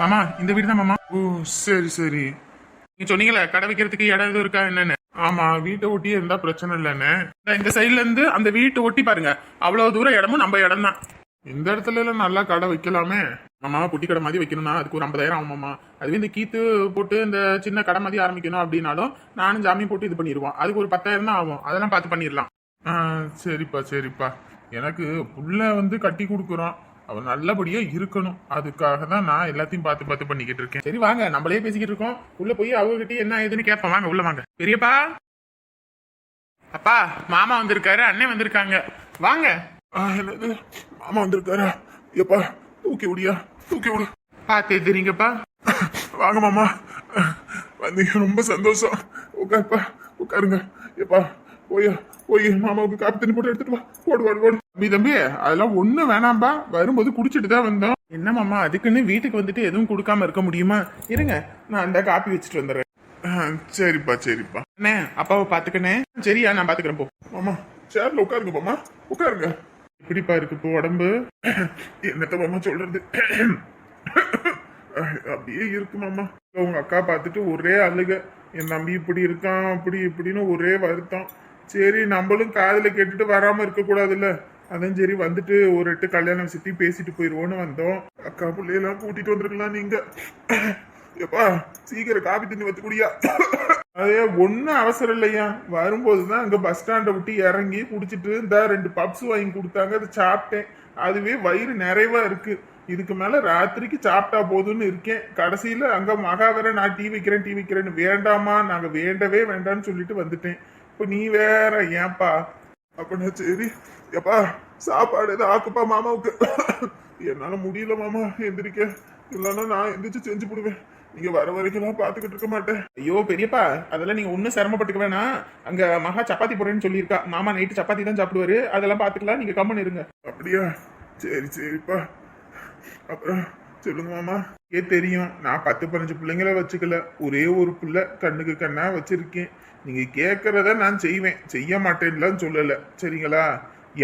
மாமா இந்த வீடு தான் மாமா. ஓ சரி சரி. நீங்க சொன்னீங்களே கடை வைக்கிறதுக்கு இடம் எதுவும் இருக்கா என்னன்னு? ஆமா வீட்டை ஒட்டியே இருந்தா பிரச்சனை இல்லைன்னு இந்த- இந்த இருந்து அந்த வீட்டை ஒட்டி பாருங்க. அவ்வளவு தூரம் இடமும் நம்ம இடம் தான். இந்த இடத்துல எல்லாம் நல்லா கடை வைக்கலாமே? மாமா குட்டி கடை மாதிரி வைக்கணும்னா அதுக்கு ஒரு ஐம்பதாயிரம் ஆகும்மா அதுவே இந்த கீத்து போட்டு இந்த சின்ன கடை மாதிரி ஆரம்பிக்கணும் அப்படின்னாலும் நானும் ஜாமீன் போட்டு இது பண்ணிடுவோம். அதுக்கு ஒரு பத்தாயிரம் தான் ஆகும். அதெல்லாம் பார்த்து பண்ணிடலாம். ஆ சரிப்பா சரிப்பா. எனக்கு புள்ள வந்து கட்டி கொடுக்குறோம். அவன் நல்லபடியா இருக்கணும். அதுக்காக தான் நான் எல்லாத்தையும் பார்த்து பார்த்து பண்ணிக்கிட்டு இருக்கேன். சரி வாங்க. நம்மளே பேசிக்கிட்டு இருக்கோம். உள்ள போய் அவங்ககிட்ட என்ன ஏதுன்னு கேட்போம். வாங்க உள்ள வாங்க. பெரியப்பா? அப்பா மாமா வந்திருக்காரு. அண்ணன் வந்திருக்காங்க. வாங்க. என்னது? மாமா வந்திருக்காரு? எப்பா தூக்கி விடியா தூக்கி விடு பார்த்து எதிரிங்கப்பா வாங்க மாமா. வந்தீங்க. ரொம்ப சந்தோஷம். உட்காருப்பா. உட்காருங்க. எப்பா போய் போய் மாமாவுக்கு காப்பி தண்ணி போட்டு எடுத்துட்டு வா. ஓடு ஓடு ஓடு தம்பி தம்பி அதெல்லாம் ஒண்ணும் வேணாம்பா. வரும்போது குடிச்சிட்டு தான் வந்தோம். என்ன அதுக்குன்னு வீட்டுக்கு வந்துட்டு எதுவும் கொடுக்காம இருக்க முடியுமா? இருங்க நான் அந்த காப்பி வச்சுட்டு வந்துடுறேன். சரிப்பா சரிப்பா. அண்ணே அப்பாவை பார்த்துக்கண்ணே. சரியா நான் பாத்துக்கிறேன் போ. மாமா சேர்ல உட்காருங்க மாமா. உட்காருங்க. எப்படிப்பா இருக்கு இப்போ உடம்பு? என்னத்த மாமா சொல்றது? அப்படியே இருக்கு மாமா. உங்க அக்கா பார்த்துட்டு ஒரே அழுக. என் தம்பி இப்படி இருக்கான் அப்படி இப்படின்னு ஒரே வருத்தம். சரி நம்மளும் காதில் கேட்டுட்டு வராம இருக்க கூடாதுல்ல அதான் சரி வந்துட்டு ஒரு எட்டு கல்யாணம் சுத்தி பேசிட்டு போயிருவோன்னு வந்தோம். அக்கா பிள்ளையெல்லாம் கூட்டிட்டு வந்திருக்கலாம் நீங்க. எப்பா சீக்கிரம் காபி தண்ணி வச்சு குடியா. அதே ஒன்றும் அவசரம் இல்லையா? வரும்போது தான் அங்கே பஸ் ஸ்டாண்டை விட்டு இறங்கி குடிச்சிட்டு இந்த ரெண்டு பப்ஸ் வாங்கி கொடுத்தாங்க. அதை சாப்பிட்டேன். அதுவே வயிறு நிறைவா இருக்கு. இதுக்கு மேல ராத்திரிக்கு சாப்பிட்டா போதும்னு இருக்கேன். கடைசியில அங்க மகாவர நான் டீ வைக்கிறேன் டீ வைக்கிறேன்னு வேண்டாமா நாங்க வேண்டவே வேண்டாம்னு சொல்லிட்டு வந்துட்டேன். இப்போ நீ வேற ஏன்பா? அப்படின்னா சரி. எப்பா சாப்பாடு எதாவது ஆக்குப்பா மாமாவுக்கு. என்னால முடியல மாமா எந்திரிக்க. இல்லைன்னா நான் எந்திரிச்சு செஞ்சு போடுவேன். நீங்க வர வரைக்கும் பாத்துக்கிட்டு இருக்க மாட்டேன். ஐயோ பெரியப்பா அதெல்லாம் நீங்க ஒன்றும் சிரமப்பட்டுக்க வேணாம் அங்க மகா சப்பாத்தி போடுறேன்னு சொல்லியிருக்கா. மாமா நைட்டு சப்பாத்தி தான் சாப்பிடுவாரு. அதெல்லாம் பாத்துக்கலாம் நீங்க கம்மன் இருங்க. அப்படியா? சரி சரிப்பா. அப்புறம் சொல்லுங்க மாமா. ஏ தெரியும் நான் பத்து பதினஞ்சு பிள்ளைங்கள வச்சுக்கல. ஒரே ஒரு பிள்ளை கண்ணுக்கு கண்ணா வச்சிருக்கேன். நீங்க கேட்கறத நான் செய்வேன். செய்ய மாட்டேன்லாம் சொல்லல. சரிங்களா?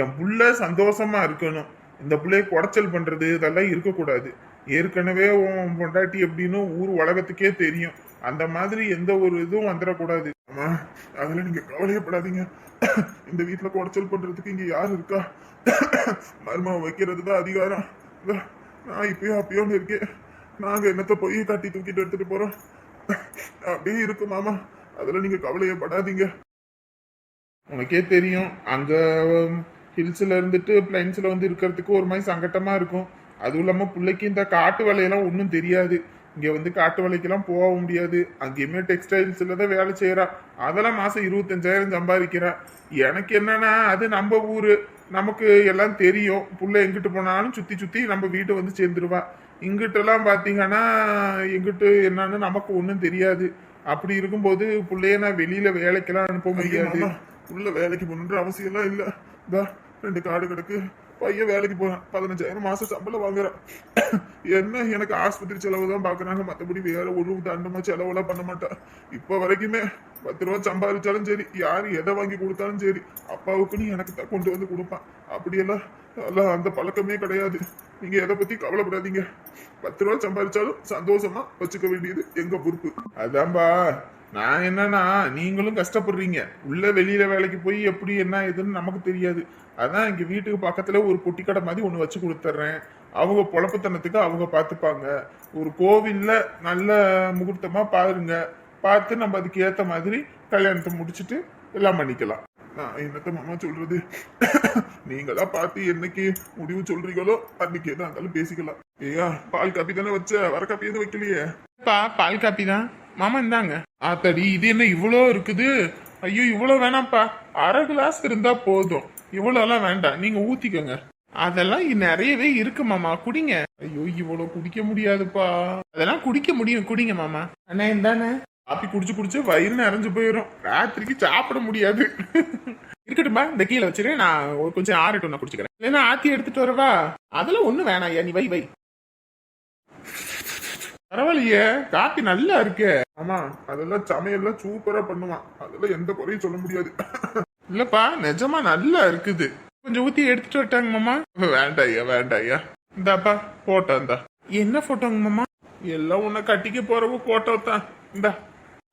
என் புள்ள சந்தோஷமா இருக்கணும். இந்த பிள்ளைய குடைச்சல் பண்றது இதெல்லாம் இருக்கக்கூடாது. ஏற்கனவே உன் பொண்டாட்டி எப்படின்னு ஊர் உலகத்துக்கே தெரியும். அந்த மாதிரி எந்த ஒரு இதுவும் வந்துடக்கூடாது. ஆமா அதுல நீங்க கவலையப்படாதீங்க. இந்த வீட்டுல குடைச்சல் பண்றதுக்கு இங்க யார் இருக்கா? மருமகம் வைக்கிறது தான் அதிகாரம். நான் இப்பயோ அப்பயோன்னு இருக்கேன். நாங்க என்னத்த போய் கட்டி தூக்கிட்டு எடுத்துட்டு போறோம்? அப்படியே இருக்கு மாமா. அதுல நீங்க கவலையப்படாதீங்க. உனக்கே தெரியும் அங்க ஹில்ஸ்ல இருந்துட்டு பிளைன்ஸ்ல வந்து இருக்கிறதுக்கு ஒரு மாதிரி சங்கட்டமா இருக்கும். அதுவும் இல்லாம பிள்ளைக்கு இந்த காட்டு வேலையெல்லாம் ஒன்றும் தெரியாது. இங்க வந்து காட்டு வேலைக்கெல்லாம் போக முடியாது. அங்கேயுமே டெக்ஸ்டைல்ஸ்ல தான் வேலை செய்யறா அதெல்லாம் மாசம் இருபத்தஞ்சாயிரம் சம்பாதிக்கிறா. எனக்கு என்னன்னா அது நம்ம ஊரு. நமக்கு எல்லாம் தெரியும். புள்ள எங்கிட்டு போனாலும் சுத்தி சுத்தி நம்ம வீட்டை வந்து சேர்ந்துருவா. இங்கிட்டெல்லாம் பாத்தீங்கன்னா எங்கிட்டு என்னன்னு நமக்கு ஒன்றும் தெரியாது. அப்படி இருக்கும்போது புள்ளைய நான் வெளியில வேலைக்கெல்லாம் அனுப்ப முடியாது. உள்ள வேலைக்கு போகணுன்ற அவசியம் எல்லாம் இல்ல. இதா ரெண்டு காடு கிடக்கு. பையன் வேலைக்கு போறான். பதினஞ்சாயிரம் மாசம் சம்பளம் வாங்குறான். என்ன? எனக்கு ஆஸ்பத்திரி செலவு தான் பாக்குறாங்க. மத்தபடி வேற ஒரு தண்டமா செலவெல்லாம் பண்ண மாட்டா இப்ப வரைக்குமே பத்து ரூபா சம்பாதிச்சாலும் சரி யாரு எதை வாங்கி கொடுத்தாலும் சரி அப்பாவுக்குன்னு எனக்கு தான் கொண்டு வந்து கொடுப்பான். அப்படியெல்லாம் அதெல்லாம் அந்த பழக்கமே கிடையாது. நீங்க எதை பத்தி கவலைப்படாதீங்க. பத்து ரூபா சம்பாதிச்சாலும் சந்தோஷமா வச்சுக்க வேண்டியது எங்க பொறுப்பு. அதான்பா நான் என்னன்னா நீங்களும் கஷ்டப்படுறீங்க. உள்ள வெளியில வேலைக்கு போய் எப்படி என்ன ஏதுன்னு நமக்கு தெரியாது. அதான் இங்க வீட்டுக்கு பக்கத்துல ஒரு பொட்டி கடை மாதிரி ஒண்ணு வச்சு கொடுத்துட்றேன் அவங்க பொழப்புத்தனத்துக்கு அவங்க பார்த்துப்பாங்க ஒரு கோவில்ல நல்ல முகூர்த்தமா பாருங்க. பார்த்து நம்ம அதுக்கு ஏத்த மாதிரி கல்யாணத்தை முடிச்சிட்டு எல்லாம் பண்ணிக்கலாம். நான் என்னத்த மாமா சொல்றது? நீங்களா பார்த்து என்னைக்கு முடிவு சொல்றீங்களோ அன்னைக்கு எதா இருந்தாலும் பேசிக்கலாம். ஏயா பால் காப்பி தானே வச்ச? வர காப்பி எதுவும் வைக்கலையே. பா பால் காப்பி தான். மாமா இந்தாங்க. ஆத்தாடி இது என்ன இவ்வளோ இருக்குது? ஐயோ இவ்வளோ வேணாம்ப்பா. அரை கிளாஸ் இருந்தா போதும். இவ்வளோலாம் வேண்டாம். நீங்க ஊத்திக்கோங்க. அதெல்லாம் நிறையவே இருக்கு மாமா. குடிங்க. ஐயோ இவ்வளோ குடிக்க முடியாதுப்பா. அதெல்லாம் குடிக்க முடியும். குடிங்க மாமா. அண்ணா இந்தானே காப்பி குடிச்சு குடிச்சு வயிறு நிறைஞ்சு போயிடும் ராத்திரிக்கு சாப்பிட முடியாது. இருக்கட்டும்பா இந்த கீழே வச்சிரு நான் ஒரு கொஞ்சம் ஆறட்டும் நான் குடிச்சுக்கிறேன். இல்லைன்னா ஆத்தி எடுத்துட்டு வரவா? அதெல்லாம் ஒண்ணும் வேணாம் ஐயா நீ வை வை. பரவாயில்லையே காப்பி நல்லா இருக்கே. ஆமா அதெல்லாம் சமையல்லாம் சூப்பரா பண்ணுவான். அதெல்லாம் எந்த குறையும் சொல்ல முடியாது. இல்லப்பா நிஜமா நல்லா இருக்குது. கொஞ்சம் ஊத்தி எடுத்துட்டு வரட்டாங்க மாமா. வேண்டாம் ஐயா வேண்டாம் ஐயா. இந்தாப்பா போட்டோ இந்தா. என்ன போட்டோங்க மாமா? எல்லாம் உன்னை கட்டிக்க போறவ போட்டோ தான் இந்தா.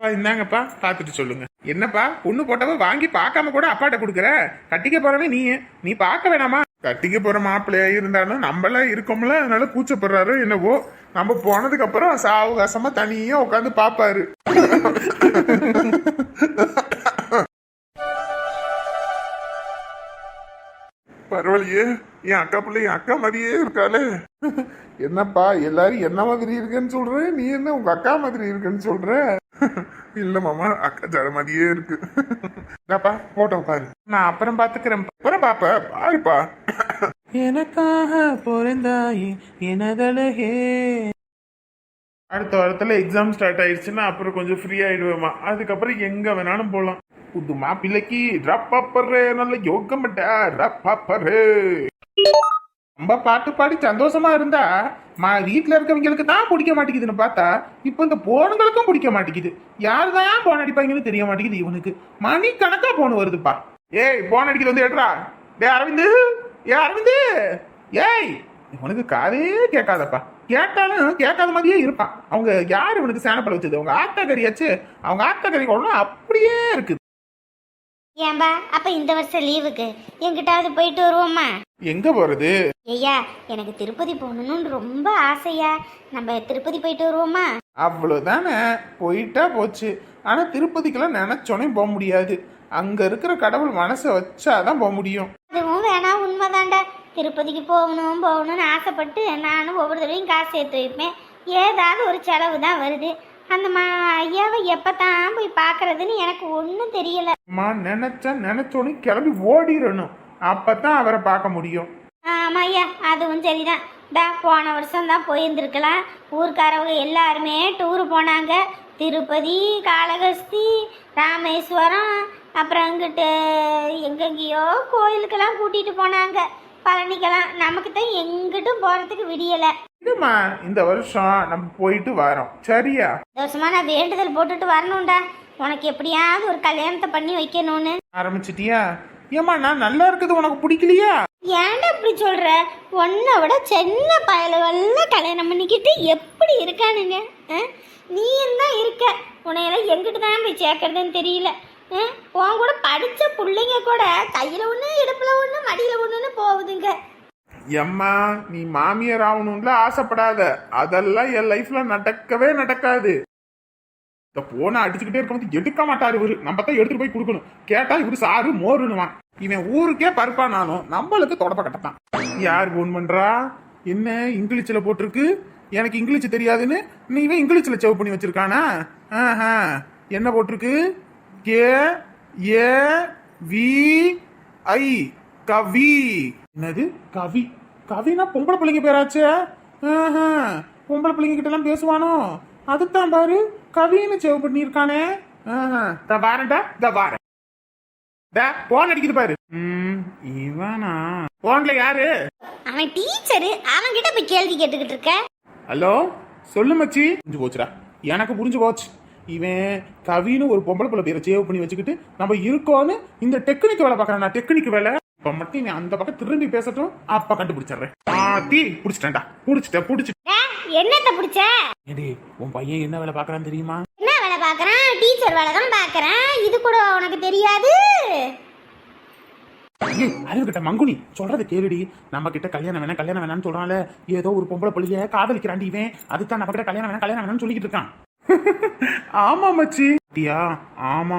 இந்தாங்கப்பா பார்த்துட்டு சொல்லுங்க. என்னப்பா பொண்ணு போட்டவ வாங்கி பார்க்காம கூட அப்பாட்ட கொடுக்குற? கட்டிக்க போறவே நீ நீ பார்க்க வேணாமா? கட்டிக்க போற மாப்பிள்ளையா இருந்தாலும் நம்மளாம் இருக்கோம்ல அதனால கூச்சப்படுறாரு என்னவோ. நம்ம போனதுக்கு அப்புறம் சாவகாசமா தனியா உட்காந்து பாப்பாரு. பரவாயில்லையே. என் அக்கா பிள்ளை என் அக்கா மாதிரியே இருக்காளே. என்னப்பா எல்லாரும் என்ன மாதிரி இருக்கேன்னு சொல்ற? நீ என்ன உங்க அக்கா மாதிரி இருக்குன்னு சொல்ற? இல்ல மாமா அக்கா ஜட மாதிரியே இருக்கு. இந்தாப்பா போட்டோ பாரு. நான் அப்புறம் பாத்துக்கிறேன். அப்புறம் பாப்ப பாருப்பா. எனக்காக பிறந்தாயே எனதழகே. அடுத்த வாரத்துல எக்ஸாம் ஸ்டார்ட் ஆயிடுச்சுன்னா அப்புறம் கொஞ்சம் ஃப்ரீ ஆயிடுவேமா அதுக்கப்புறம் எங்க வேணாலும் போலாம் புது மாப்பிள்ளைக்கு ரப்பப்பரு நல்ல யோகமட்டா ரப்பப்பரு ரொம்ப பாட்டு பாடி சந்தோஷமா இருந்தா மா வீட்டுல இருக்கவங்களுக்கு தான் பிடிக்க மாட்டேங்குதுன்னு பார்த்தா இப்போ இந்த போனுங்களுக்கும் பிடிக்க மாட்டேங்குது. யாரு தான் போன் அடிப்பாங்கன்னு தெரிய மாட்டேங்குது இவனுக்கு. மணி கணக்கா போன் வருதுப்பா. ஏய் போன் அடிக்கிறது வந்து எடுறா. டே அரவிந்து ஏ அரவிந்து. ஏய் இவனுக்கு காதே கேட்காதப்பா. கேட்டாலும் கேட்காத மாதிரியே இருப்பான். அவங்க யார் இவனுக்கு சேனப்பட வச்சது? அவங்க ஆத்தாக்கறியாச்சு அவங்க ஆத்தாக்கறி ஒன்றும் அப்படியே இருக்கு. ஏன்பா அப்ப இந்த வருஷம் லீவுக்கு எங்கிட்டாவது போயிட்டு வருவோமா? எங்க போறது? ஐயா எனக்கு திருப்பதி போகணும்னு ரொம்ப ஆசையா. நம்ம திருப்பதி போயிட்டு வருவோமா? அவ்வளவுதானே. போயிட்டா போச்சு. ஆனா திருப்பதிக்கெல்லாம் நினைச்சோனே போக முடியாது. அங்க இருக்கிற கடவுள் மனசை வச்சாதான் போக முடியும். அதுவும் வேணா உண்மைதான்டா. திருப்பதிக்கு போகணும் போகணும்னு ஆசைப்பட்டு நானும் ஒவ்வொரு தடவையும் காசு சேர்த்து வைப்பேன். ஏதாவது ஒரு செலவு தான் வருது. அந்த மா ஐயாவை எப்பதான் போய் பார்க்கறதுன்னு எனக்கு ஒன்றும் தெரியல. அம்மா நினைச்சா நினைச்சோனே கிளம்பி ஓடிடணும் அப்பதான் அவரை பார்க்க முடியும். ஆமா ஐயா அதுவும் சரிதான். டா போன வருஷம் தான் போயிருந்துருக்கலாம். ஊர்க்காரவங்க எல்லாருமே டூரு போனாங்க. திருப்பதி காளகஸ்தி ராமேஸ்வரம் அப்புறம் அங்கிட்டு எங்கெங்கேயோ கோயிலுக்கெல்லாம் கூட்டிட்டு போனாங்க. பழனிக்கெல்லாம் நமக்கு தான் எங்கிட்டும் போறதுக்கு விடியலை. இதுமா இந்த வருஷம் நம்ம போயிட்டு வரோம். சரியா? வருஷமா நான் வேண்டுதல் போட்டுட்டு வரணும்டா. உனக்கு எப்படியாவது ஒரு கல்யாணத்தை பண்ணி வைக்கணும்னு. ஆரம்பிச்சிட்டியா? ஏமா நான் நல்லா இருக்குது உனக்கு பிடிக்கலையா? ஏன்டா இப்படி சொல்ற? உன்னை விட சின்ன பயலுவெல்லாம் கல்யாணம் பண்ணிக்கிட்டு எப்படி இருக்கானுங்க? நீயும் தான் இருக்க. உன்னையெல்லாம் எங்கிட்டு தான் போய் சேர்க்கறதுன்னு தெரியல? உன் கூட படிச்ச பிள்ளைங்க கூட கையில ஒண்ணு இடுப்புல ஒண்ணு மடியில ஒண்ணுன்னு போகுதுங்க. எம்மா நீ மாமியார் ஆகணும்ல ஆசைப்படாத. அதெல்லாம் என் லைஃப்ல நடக்கவே நடக்காது. இந்த போனை அடிச்சுக்கிட்டே இருக்கும் எடுக்க மாட்டாரு இவரு. நம்ம தான் எடுத்துட்டு போய் கொடுக்கணும். கேட்டா இவரு சாரு மோருனுவான் இவன் ஊருக்கே பருப்பானாலும் நம்மளுக்கு தொடப்ப கட்டத்தான். யார் போன் பண்றா? என்ன இங்கிலீஷ்ல போட்டிருக்கு? எனக்கு இங்கிலீஷ் தெரியாதுன்னு நீ இவன் இங்கிலீஷ்ல செவ் பண்ணி வச்சிருக்கானா? ஆஹா. என்ன போட்டிருக்கு? K A V I Kavi. என்னது? கவி. கவினா பொம்பளை பிள்ளைங்க பேராச்சே? பொம்பளை பிள்ளைங்க கிட்ட எல்லாம் பேசுவானோ? அதுதான் பாரு கவின்னு சேவ் பண்ணியிருக்கானே. தா வாரேன்டா தா வாரேன். போன் அடிக்குது பாரு. ம் இவனா? போன்ல யாரு? அவன் டீச்சரு. அவன்கிட்ட போய் கேள்வி கேட்டுக்கிட்டு இருக்க. ஹலோ சொல்லு மச்சி. புரிஞ்சு போச்சுடா. எனக்கு புரிஞ்சு போச்சு. இவன் கவின்னு ஒரு பொம்பளை பிள்ளை பேரை சேவ் பண்ணி வச்சுக்கிட்டு நம்ம இருக்கோன்னு இந்த டெக்னிக் வேலை பார்க்கறான். நான் டெக்னிக் வேலை. இப்ப மட்டும் நீ அந்த பக்கம் திரும்பி பேசட்டும் அப்ப கண்டுபிடிச்சிடுறேன். ஆத்தி புடிச்சிட்டேன்டா. புடிச்சிட்டேன் புடிச்சிட்டேன். என்னத்த பிடிச்ச? ஏடி உன் பையன் என்ன வேலை பார்க்கறான்னு தெரியுமா? என்ன வேலை பார்க்கறான்? டீச்சர் வேலை தான் பார்க்கறான். இது கூட உனக்கு தெரியாது. ஐயே அறிவு கிட்ட மங்குனி சொல்றது கேளுடி. நம்ம கிட்ட கல்யாணம் வேணாம் கல்யாணம் வேணாம்னு சொல்றான்ல. ஏதோ ஒரு பொம்பளை புள்ளிய காதலிக்கிறான்டி இவன். அதுதான் நம்ம கிட்ட கல்யாணம் வேணாம் கல்யாணம் வேணாம்னு சொல்லிக்கிட்டு இருக்கான். ஆமா மச்சி. ஆமா.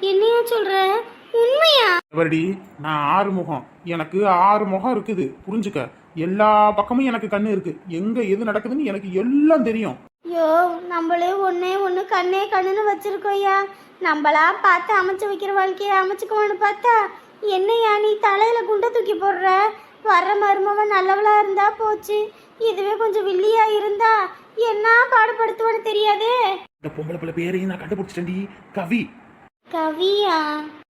என்னையா சொல்ற? உண்மையா? வருடி நான் ஆறு முகம் எனக்கு ஆறு முகம் இருக்குது. புரிஞ்சுக்க. எல்லா பக்கமும் எனக்கு கண்ணு இருக்கு. எங்க எது நடக்குதுன்னு எனக்கு எல்லாம் தெரியும். ஐயோ நம்மளே ஒன்னே ஒன்று கண்ணே கண்ணுன்னு வச்சிருக்கோய்யா நம்மளா பார்த்து அமைச்சு வைக்கிற வாழ்க்கையை அமைச்சுக்குவோன்னு பார்த்தா என்னையா நீ தலையில குண்டை தூக்கி போடுற? வர்ற மருமவன் நல்லவளா இருந்தா போச்சு. இதுவே கொஞ்சம் வில்லியா இருந்தா என்ன பாடுபடுத்துவான்னு தெரியாதே. இந்த பொம்பளை பிள்ளை பேரையும் நான் கண்டுபிடிச்சிட்டேன்டி. கவி. கவியா?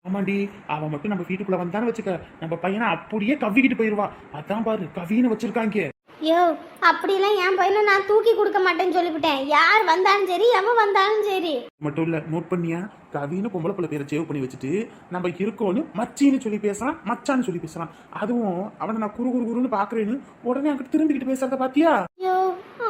ஆமாண்டி அவன் மட்டும் நம்ம வீட்டுக்குள்ள வந்தான்னு வச்சுக்க நம்ம பையனை அப்படியே கவ்விக்கிட்டு போயிருவா. அதான் பாரு கவின்னு வச்சிருக்காங்க. யோ அப்படிலாம் என் பையனை நான் தூக்கி கொடுக்க மாட்டேன்னு சொல்லிவிட்டேன். யார் வந்தாலும் சரி எவன் வந்தாலும் சரி. மட்டும் இல்ல நோட் பண்ணியா? கவின்னு பொம்பளை பிள்ளை பேரை சேவ் பண்ணி வச்சுட்டு நம்ம இருக்கோன்னு மச்சின்னு சொல்லி பேசலாம் மச்சான்னு சொல்லி பேசலாம். அதுவும் அவனை நான் குரு குரு குருன்னு பாக்குறேன்னு உடனே அங்கிட்டு திரும்பிக்கிட்டு பேசுறத பாத்தியா? யோ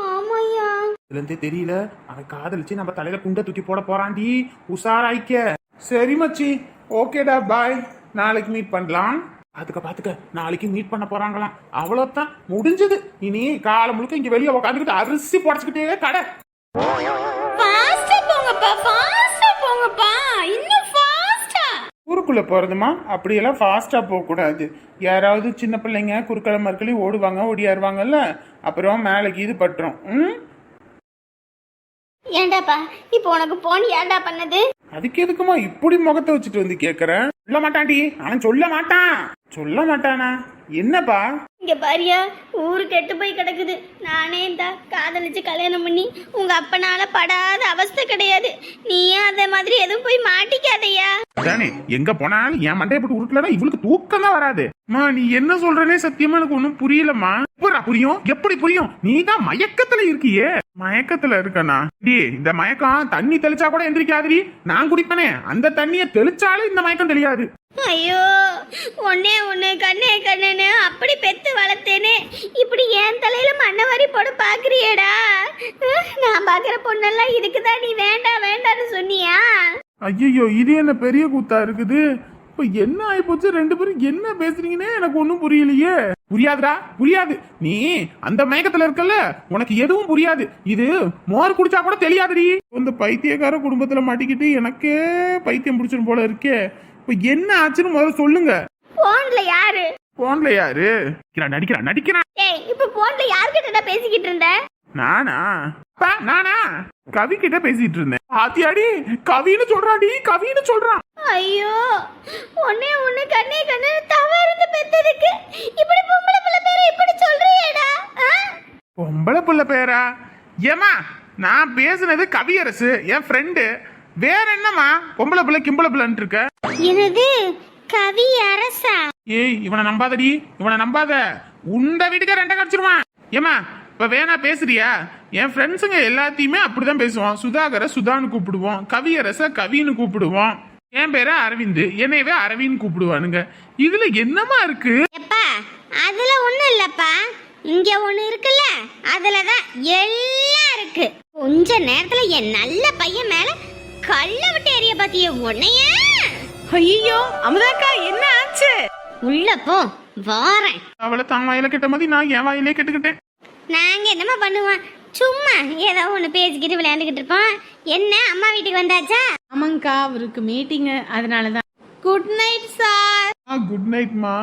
ஆமாய்யா. இதுல இருந்தே தெரியல அவன் காதலிச்சு நம்ம தலையில குண்டை தூக்கி போட போறான்டி. உஷாராய்க்க. சரி மச்சி. ஓகேடா பாய் நாளைக்கு மீட் பண்ணலாம். அதுக்கு பாத்துக்க. நாளைக்கு மீட் பண்ண போறாங்களாம். அவ்வளவுதான். முடிஞ்சது. இனி காலம் முழுக்க இங்க வெளியே உட்காந்துக்கிட்டு அரிசி புடச்சுக்கிட்டே கடை. ஊருக்குள்ள போறதுமா? அப்படியெல்லாம் ஃபாஸ்டா போக கூடாது யாராவது சின்ன பிள்ளைங்க குறுக்கள மறுக்களி ஓடுவாங்க ஓடியாருவாங்கல்ல? அப்புறம் மேலேக்கு இது பட்டுரும். ம்? ஏண்டாப்பா இப்போ உனக்கு போன் ஏன்டா பண்ணது? அதுக்கு எதுக்குமா இப்படி முகத்தை வச்சுட்டு வந்து கேக்குறேன் சொல்ல மாட்டான்டி. அவன் சொல்ல மாட்டான். சொல்ல மாட்டானா? என்னப்பா? இங்க பாரியா ஊரு கெட்டு போய் கிடக்குது. நானே இந்த காதலிச்சு கல்யாணம் பண்ணி உங்க அப்பனால படாத அவஸ்தை கிடையாது. நீயே அதை மாதிரி எதுவும் போய் மாட்டிக்காதையா. அதானே எங்க போனாலும் என் மண்டையை போட்டு உருட்டலனா இவளுக்கு தூக்கம் தான் வராது. மா நீ என்ன சொல்றனே சத்தியமா எனக்கு ஒன்றும் புரியலம்மா. எப்படா புரியும்? எப்படி புரியும்? நீ தான் மயக்கத்துல இருக்கியே. மயக்கத்துல இருக்கனா? டி இந்த மயக்கம் தண்ணி தெளிச்சா கூட எந்திரிக்காதடி. நான் குடிப்பனே. அந்த தண்ணியை தெளிச்சாலும் இந்த மயக்கம் தெரியாது ஐயோ ஒன்னே ஒண்ணு கண்ணே கண்ணுன்னு அப்படி பெத்து வளர்த்தேனே. இப்படி என் தலையில மண்ணை வாரி போட பாக்குறியேடா. நான் பாக்குற பொண்ணெல்லாம் இதுக்குதான் நீ வேண்டாம் வேண்டாம்னு சொன்னியா? ஐயோ இது என்ன பெரிய கூத்தா இருக்குது? இப்ப என்ன ஆயிப்போச்சு? ரெண்டு பேரும் என்ன பேசுறீங்கன்னே எனக்கு ஒண்ணும் புரியலையே. புரியாதுடா புரியாது. நீ அந்த மயக்கத்துல இருக்கல்ல உனக்கு எதுவும் புரியாது. இது மோர் குடிச்சா கூட தெரியாதுடி. இந்த பைத்தியக்கார குடும்பத்துல மாட்டிக்கிட்டு எனக்கே பைத்தியம் பிடிச்சிரும் போல இருக்கே. இப்ப என்ன ஆச்சுன்னு முதல்ல சொல்லுங்க. போன்ல யாரு? போன்ல யாரு? நடிக்கிறான் நடிக்கிறான் நடிக்கிறான் ஏய் இப்ப போன்ல யார்கிட்ட பேசிக்கிட்டு இருந்த? நானா? அப்பா, நானா? கவி கிட்ட பேசிட்டு இருந்தேன். ஆத்தியாடி கவின்னு சொல்றாடி கவின்னு சொல்றான். ஐயோ ஒன்னே ஒண்ணு கண்ணே கண்ணு தவறுந்து பெத்ததுக்கு இப்படி பொம்பளை பிள்ளை பேரை இப்படி சொல்றியேடா? ஆ? பொம்பளை புள்ள பேரா? ஏமா நான் பேசுனது கவியரசு என் ஃப்ரெண்டு வேற என்னம்மா பொம்பளை புள்ள கிம்பளை புள்ளன்ட்டு இருக்க? என்னது? கவி அரசா? ஏய் இவனை நம்பாதடி இவனை நம்பாத. உண்ட வீட்டுக்கு ரெண்டை கடிச்சிருவான். ஏமா இப்ப வேணா பேசுறியா? என் ஃப்ரெண்ட்ஸுங்க எல்லாத்தையுமே அப்படிதான் பேசுவான். சுதாகரை சுதான்னு கூப்பிடுவோம் கவியரச கவின்னு கூப்பிடுவோம் என் பேரு அரவிந்த். என்னையவே அரவிந்த் கூப்பிடுவானுங்க. இதுல என்னமா இருக்கு? எப்பா அதுல ஒண்ணும் இல்லப்பா. இங்க ஒண்ணு இருக்குல்ல அதுலதான் எல்லாம் இருக்கு. கொஞ்ச நேரத்துல என் நல்ல பையன் மேல கல்ல விட்டு எறிய பாத்திய உன்னைய. ஐயோ அமுதாக்கா என்ன ஆச்சு? உள்ள போ வாரேன். அவளை தான் வாயில கெட்ட மாதிரி நான் என் வாயிலே கெட்டுக்கிட்டேன். நாங்க என்னம்மா பண்ணுவோம்? சும்மா ஏதோ ஒண்ணு பேசிக்கிட்டு விளையாண்டுக்கிட்டு இருப்போம். என்ன அம்மா வீட்டுக்கு வந்தாச்சா? ஆமாங்கக்கா அவருக்கு மீட்டிங்கு அதனால தான் குட் நைட் சார் குட் நைட்மா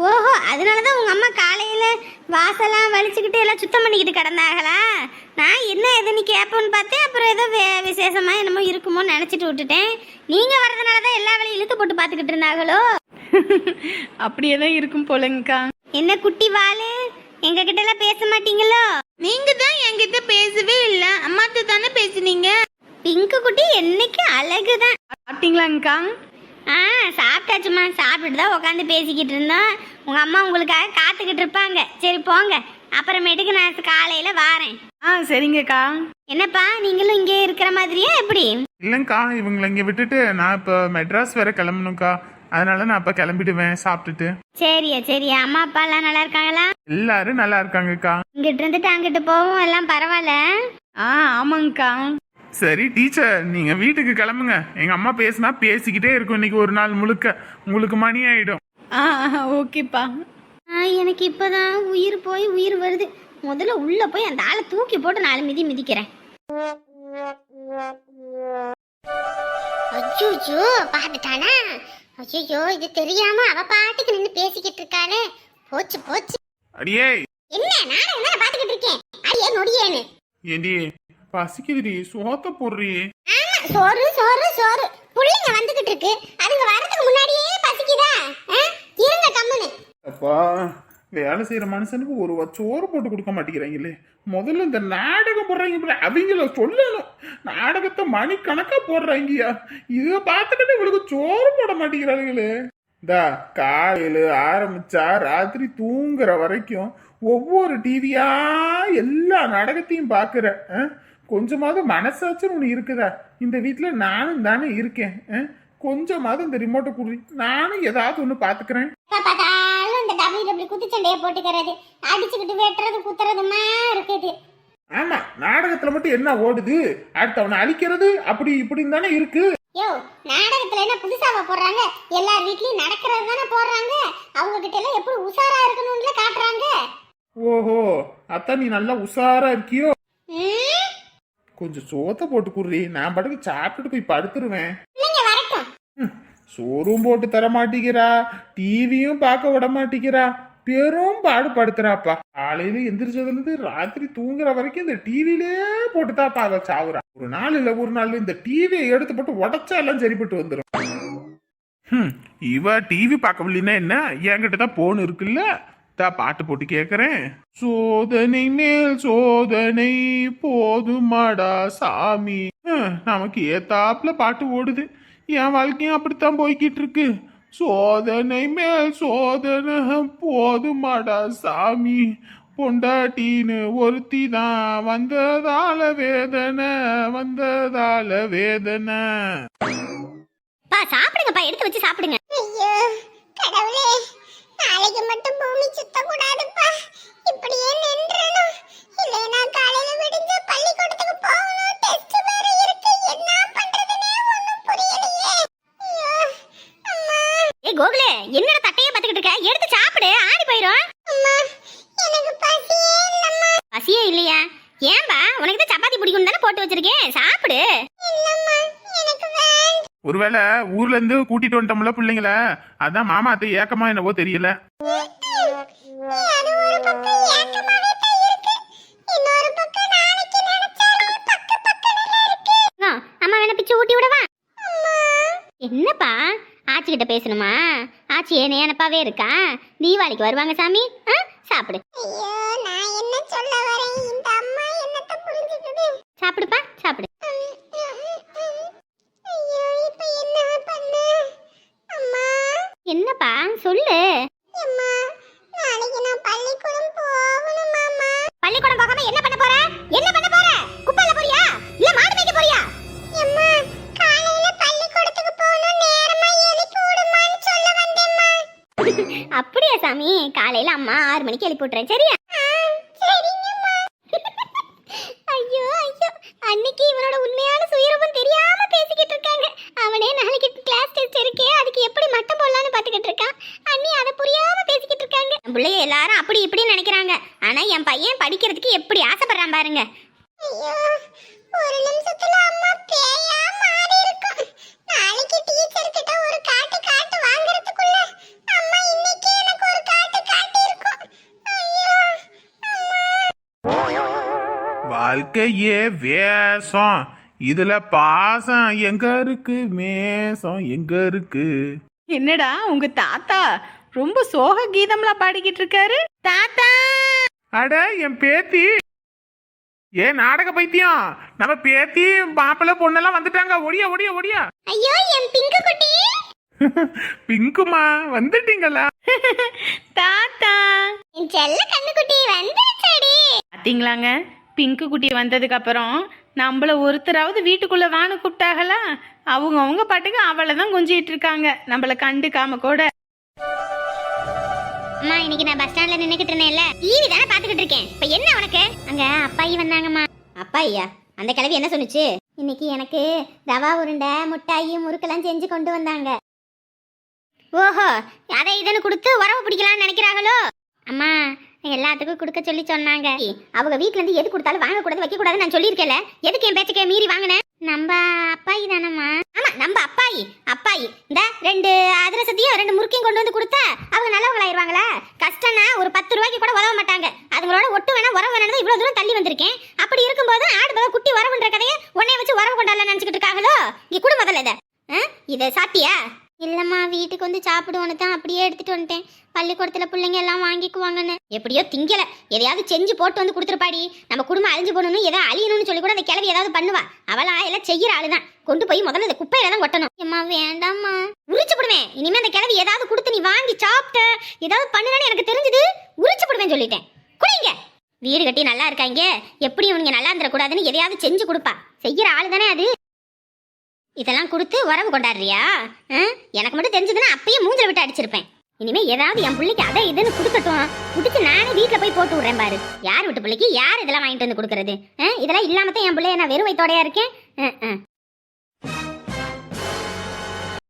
ஓஹோ அதனாலதான் உங்க அம்மா காலையில வாசலாம் வலிச்சுக்கிட்டு எல்லாம் சுத்தம் பண்ணிக்கிட்டு கிடந்தாங்களா? நான் என்ன எதுன்னு கேட்போன்னு பார்த்தேன் அப்புறம் ஏதோ வே- விசேஷமா என்னமோ இருக்குமோன்னு நினைச்சிட்டு விட்டுட்டேன். நீங்க வர்றதுனால தான் எல்லா வேலையும் இழுத்து போட்டு பார்த்துக்கிட்டு இருந்தாங்களோ அப்படியே தான் இருக்கும் போலங்கக்கா என்ன குட்டி வாளு? எங்க கிட்ட எல்லாம் பேச மாட்டீங்களோ? நீங்க தான் என்கிட்ட பேசவே இல்ல. அம்மாட்ட தானே பேசுனீங்க? பிங்கு குட்டி என்னைக்கு அழகுதான். சாப்பிட்டீங்களாங்கக்கா ஆ சாப்பிட்டாச்சுமா சாப்பிட்டுட்டு தான் உட்காந்து பேசிக்கிட்டு இருந்தோம். உங்க அம்மா உங்களுக்காக காத்துக்கிட்டு இருப்பாங்க. சரி போங்க. அப்புறமேட்டுக்கு நான் காலையில வாரேன். ஆ சரிங்கக்கா. என்னப்பா நீங்களும் இங்கே இருக்கிற மாதிரியா எப்படி? இல்லைங்கக்கா இவங்களை இங்கே விட்டுட்டு நான் இப்போ மெட்ராஸ் வேற கிளம்பணும்க்கா. அதனால நான் இப்போ கிளம்பிடுவேன் சாப்பிட்டுட்டு. சரியா சரியா. அம்மா அப்பா எல்லாம் நல்லா இருக்காங்களா? எல்லாரும் நல்லா இருக்காங்கக்கா. இங்கிட்டு இருந்துட்டு அங்கிட்டு போவோம் எல்லாம் பரவாயில்ல? ஆ ஆமாங்கக்கா. சரி டீச்சர் நீங்க வீட்டுக்கு கிளம்புங்க. எங்க அம்மா பேசினா பேசிக்கிட்டே இருக்கும் இன்னைக்கு ஒரு நாள் முழுக்க. உங்களுக்கு மணி ஆயிடும். ஆ ஓகேப்பா. எனக்கு இப்பதான் உயிர் போய் உயிர் வருது. முதல்ல உள்ள போய் அந்த ஆளை தூக்கி போட்டு நாலு மிதி மிதிக்கிறேன். அச்சோ பாத்துட்டானா அச்சோ இது தெரியாம அவ பாட்டுக்கு நின்னு பேசிக்கிட்டு இருக்காளே. போச்சு போச்சு. அடியே. என்ன? நானும் என்ன பாத்துக்கிட்டு இருக்கேன். அடியே நொடியேன்னு. ஏண்டி? பசிக்குதுடி சோத்த போடுறி ஆமா சோறு சோறு சோறு. புள்ளைங்க வந்துகிட்டு இருக்கு. அதுங்க வரதுக்கு முன்னாடியே பசிக்குதா? ஆ? இருங்க கம்முன்னு அப்பா வேலை செய்யற மனுஷனுக்கு ஒரு வ- சோறு போட்டு கொடுக்க மாட்டேங்கிறாங்களே. முதல்ல இந்த நாடகம் போடுறாங்க பாரு, அவங்கள சொல்லணும். நாடகத்தை மணிக்கணக்கா போடுறாங்கய்யா இதை பார்த்துக்கிட்டு இவளுக்கு சோறு போட மாட்டேங்கிறாங்களே இந்தா காலையில ஆரம்பிச்சா ராத்திரி தூங்குற வரைக்கும் ஒவ்வொரு டிவியா எல்லா நாடகத்தையும் பாக்குற ஆ? கொஞ்சமாவது மனசாச்சுன்னு ஒன்று இருக்குதா? இந்த வீட்டுல நானும் தானே இருக்கேன்? கொஞ்சமாவது இந்த ரிமோட்டை குடி. நானும் ஏதாவது ஒன்று பாத்துக்கிறேன். எப்ப பார்த்தாலும் இந்த டபுள்யூ டபுள்யூ குத்துச்சண்டையை போட்டுக்கிறது அடிச்சுக்கிட்டு வெட்டுறது குத்துறதுமா இருக்குது. ஆமா நாடகத்தை நாடகத்துல மட்டும் என்ன ஓடுது? அடுத்தவனை அழிக்கிறது அப்படி இப்படின்னு தானே இருக்கு. யோ நாடகத்துல என்ன புதுசாவா போடுறாங்க? எல்லார் வீட்லயும் நடக்கிறது தானே போடுறாங்க? அவங்க கிட்ட எல்லாம் எப்படி உஷாரா இருக்கணும்னு காட்டுறாங்க? ஓஹோ அத்தான் நீ நல்லா உஷாரா இருக்கியோ. ம், கொஞ்சம் சோத்த போட்டு குடுறி. நான் பாட்டுக்கு சாப்பிட்டுட்டு போய் படுத்துருவேன். சோறும் போட்டு தர மாட்டேங்கிறா. டிவியும் பார்க்க விட மாட்டேங்கிறா. பெரும் பாடுபடுத்துறாப்பா. காலையில எந்திரிச்சதுல இருந்து ராத்திரி தூங்குற வரைக்கும் இந்த டிவிலே போட்டுதாப்பா அவ சாவுறா. ஒரு நாள் இல்ல ஒரு நாள் இந்த டிவியை எடுத்து போட்டு உடச்சா எல்லாம் சரிப்பட்டு வந்துடும் இவ டிவி பார்க்கவில்லைன்னா என்ன? என்கிட்ட தான் போன் இருக்குல்ல? தா பாட்டு போட்டு கேக்குறேன். சோதனை மேல் சோதனை போதுமாடா சாமி. நமக்கு ஏத்தாப்புல பாட்டு ஓடுது. என் வாழ்க்கையும் அப்படித்தான் போய்கிட்டு இருக்கு சோதனை மேல் சோதனை போதுமாடா சாமி. பொண்டாட்டின்னு ஒருத்தி தான். வந்ததால வேதனை வந்ததால வேதனை. பா சாப்பிடுங்கப்பா. எடுத்து வச்சு சாப்பிடுங்க. ஐயோ கடவுளே. நாளைக்கு மட்டும் பூமி சுத்த கூடாதுப்பா இப்படியே நின்றணும். இல்லைனா காலையில விடிஞ்சு பள்ளிக்கூடத்துக்கு போகணும். டெஸ்ட் வேற இருக்கு. என்ன பண்றதுனே ஒண்ணும் புரியலையே. ஐயோ அம்மா. ஏய் கோகுலே என்னடா தட்டையே பத்துக்கிட்டு இருக்க? எடுத்து சாப்பிடு ஆறி போயிரும். அம்மா எனக்கு பசியே இல்லம்மா. பசியே இல்லையா? ஏன்பா உனக்கு தான் சப்பாத்தி பிடிக்கும் தானே போட்டு வச்சிருக்கேன் சாப்பிடு இல்லம்மா எனக்கு வேண்டாம் ஒருவேளை ஊர்ல இருந்து கூட்டிட்டு வந்துட்டோம்ல பிள்ளைங்கள? அதான் மாமா அத்தை ஏக்கமா என்னவோ தெரியல. என்னப்பா? ஆச்சி கிட்ட பேசணுமா? ஆச்சி ஏனையானப்பாவே இருக்கா? தீபாவளிக்கு வருவாங்க சாமி. சாப்பிடு. ஆறு மணிக்கு சரியா ஐயோ ஐயோ. அன்னைக்கு இவனோட உண்மையான சுயரூபம் தெரியாம பேசிக்கிட்டு இருக்காங்க. அவனே நாளைக்கு கிளாஸ் டெஸ்ட் இருக்கே அதுக்கு எப்படி மட்டம் போடலாம்னு பாத்துக்கிட்டு இருக்கான். அண்ணி அதை புரியாம பேசிக்கிட்டு இருக்காங்க. பிள்ளைய எல்லாரும் அப்படி இப்படி நினைக்கிறாங்க. ஆனா என் பையன் படிக்கிறதுக்கு எப்படி ஆசைப்படுறான் பாருங்க ஐயோ ஒரு நிமிஷத்துல அம்மா பேயா மாறி இருக்கும் நாளைக்கு டீச்சர் கிட்ட ஒரு காட்டு காட்டு வாங்குறதுக்குள்ள அம்மா இன்னைக்கு எனக்கு ஒரு காட்டு காட்டி இருக்கும் ஐயோ வாழ்க்கையே வேஷம். இதுல பாசம் எங்க இருக்கு? மேசம் எங்க இருக்கு? என்னடா உங்க தாத்தா ரொம்ப சோக கீதம்லாம் பாடிக்கிட்டு இருக்காரு? தாத்தா! அட என் பேத்தி! ஏ நாடக பைத்தியம்! நம்ம பேத்தி மாப்பிள்ளை பொண்ணெல்லாம் வந்துட்டாங்க. ஒடியா ஒடியா ஒடியா! ஐயோ என் பிங்கு குட்டி! பிங்குமா வந்துட்டீங்களா? தாத்தா! என் செல்ல கண்ணுக்குட்டி வந்துருச்சடி! பாத்தீங்களாங்க? பிங்கு குட்டி வந்ததுக்கு அப்புறம் நம்மள ஒருத்தராவது வீட்டுக்குள்ள வான்னு கூப்பிட்டாங்களா? அவங்க அவங்க பாட்டுக்கு அவளை தான் கொஞ்சிட்டு இருக்காங்க. நம்மள கண்டுக்காம கூட. அம்மா இன்னைக்கு நான் பஸ் ஸ்டாண்ட்ல நின்னுக்கிட்டு இருந்தேன்ல. டிவி தானே பாத்துக்கிட்டு இருக்கேன். இப்ப என்ன உனக்கு? அங்க அப்பாயி வந்தாங்கம்மா. அப்பாயியா? அந்த கிழவி என்ன சொன்னுச்சு? இன்னைக்கு எனக்கு ரவா உருண்டை முட்டாயி முறுக்கெல்லாம் செஞ்சு கொண்டு வந்தாங்க. ஓஹோ அதை இதுன்னு கொடுத்து உறவு பிடிக்கலாம்னு நினைக்கிறாங்களோ? அம்மா எல்லாத்துக்கும் கொடுக்க சொல்லி சொன்னாங்க. அவங்க வீட்ல இருந்து எது கொடுத்தாலும் வாங்க கூடாது வைக்க கூடாது நான் சொல்லியிருக்கேன்ல. எதுக்கு என் பேச்சுக்கே மீறி வாங்கினேன் நம்ம அப்பாயி தானம்மா. ஆமா நம்ம அப்பாயி. அப்பாயி. இந்த ரெண்டு அதிரசத்தையும் ரெண்டு முறுக்கையும் கொண்டு வந்து கொடுத்தா அவங்க நல்லவங்களாயிருவாங்களா? கஷ்டம்னா ஒரு பத்து ரூபாய்க்கு கூட உதவ மாட்டாங்க. அதுங்களோட ஒட்டு வேணா உறவு வேணா இவ்வளவு தூரம் தள்ளி வந்திருக்கேன். அப்படி இருக்கும்போது ஆடு பக குட்டி உறவுன்ற கதையை உன்னை வச்சு உறவு கொண்டாடல நினைச்சுக்கிட்டு இருக்காங்களோ? நீ குடும்பத்தில் இதை. இதை சாப்பிட்டியா? இல்லம்மா வீட்டுக்கு வந்து சாப்பிடுவோன்னு தான் அப்படியே எடுத்துட்டு வந்துட்டேன். பள்ளிக்கூடத்துல பிள்ளைங்க எல்லாம் வாங்கிக்குவாங்கன்னு. எப்படியோ திங்கல. எதையாவது செஞ்சு போட்டு வந்து கொடுத்துருப்பாடி. நம்ம குடும்பம் அழிஞ்சு போகணும்னு ஏதோ அழியணும்னு சொல்லி கூட அந்த கிளவி ஏதாவது பண்ணுவா. அவளா எல்லாம் செய்யற ஆளுதான். கொண்டு போய் முதல்ல இந்த குப்பையில தான் கொட்டணும். அம்மா வேண்டாம்மா. உரிச்சு போடுவேன் இனிமே அந்த கிளவி ஏதாவது கொடுத்து நீ வாங்கி சாப்பிட்ட ஏதாவது பண்ணுனு எனக்கு தெரிஞ்சது. உரிச்சு போடுவேன் சொல்லிட்டேன். குடிங்க. வீடு கட்டி நல்லா இருக்காங்க. எப்படி இவனுங்க நல்லா இருந்துடக்கூடாதுன்னு எதையாவது செஞ்சு கொடுப்பா. செய்யற ஆளு தானே அது. இதெல்லாம் கொடுத்து உறவு கொண்டாடுறியா? ஆ? எனக்கு மட்டும் தெரிஞ்சதுன்னா அப்பயே மூஞ்சில விட்டு அடிச்சிருப்பேன். இனிமே ஏதாவது என் பிள்ளைக்கு அதை இதுன்னு கொடுக்கட்டும். குடிச்சு நானே வீட்டில் போய் போட்டு விடுறேன் பாரு. யார் வீட்டு பிள்ளைக்கு? யார் இதெல்லாம் வாங்கிட்டு வந்து கொடுக்கறது? ஆ, இதெல்லாம் இல்லாம தான் என் பிள்ளைய நான் வெறும் வயித்தோடையா இருக்கேன்? ஆ, ஆ.